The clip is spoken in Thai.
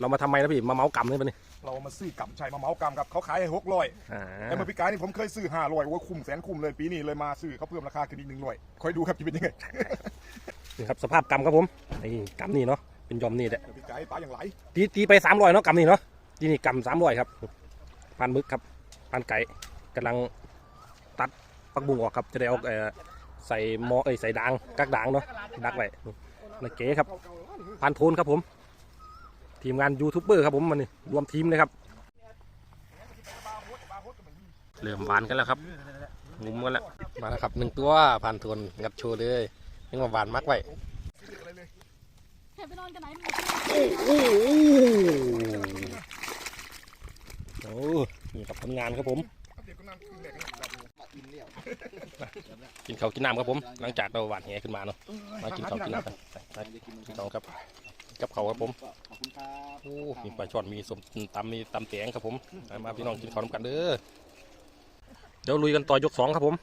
เรามาทำไมนะพี่ มาเมาส์กำนี่ปะนี่เรามาซื้อกำชัยมาเหมากำครับเขาขายให้หกร้อยอ่าแต่เมื่อปีกายนี่ผมเคยซื้อห้าร้อยว่าคุ้มแสนคุ้มเลยปีนี้เลยมาซื้อเขาเพิ่มราคาขึ้นอีกหนึ่งร้อยคอยดูครับจะเป็นยังไงนี่ครับสภาพกำครับผมนี่กำนี่เนาะเป็นยอมนี่แหละเดี๋ยวปีกายปลาอย่างไรตีตีไปสามร้อยเนาะกำนี่เนาะที่นี่กำสามร้อยครับพันมึกครับพันไก่กำลังตัดปักบุ้งออกครับจะได้เอาเอ่อใส่หม้อเอ้ยใส่ด่างกักด่างเนาะดักไว้นี่เก๋ครับ พันโทนครับผม ทีมงานยูทูบเบอร์ครับผมมันนี่รวมทีมเลยครับ เริ่มหวานกันแล้วครับงุมกันแล้วมาแล้วครับหนึ่งตัวพันโทนงัดโชว์เลยยังมาหวานมากไว้แค่ไปนอนกันไหนหมดโอ้โหโอ้นี่กับผลงานครับผมเดี๋ยวก็นั่งขึ้นแรกกันกินข้าวกินน้ำครับผม หลังจากเราหวานแหขึ้นมาเนาะมากินข้าวกินน้ำกันไปไปกินข้าวครับ กับเขาวครับผมขอบคุณครับโอ้มีปลาช่อนมีสมตำมีตำแตงครับผมมาพี่น้องกินข้าวน้ำกันเด้อเดี๋ยวลุยกันต่อยกสองครับผม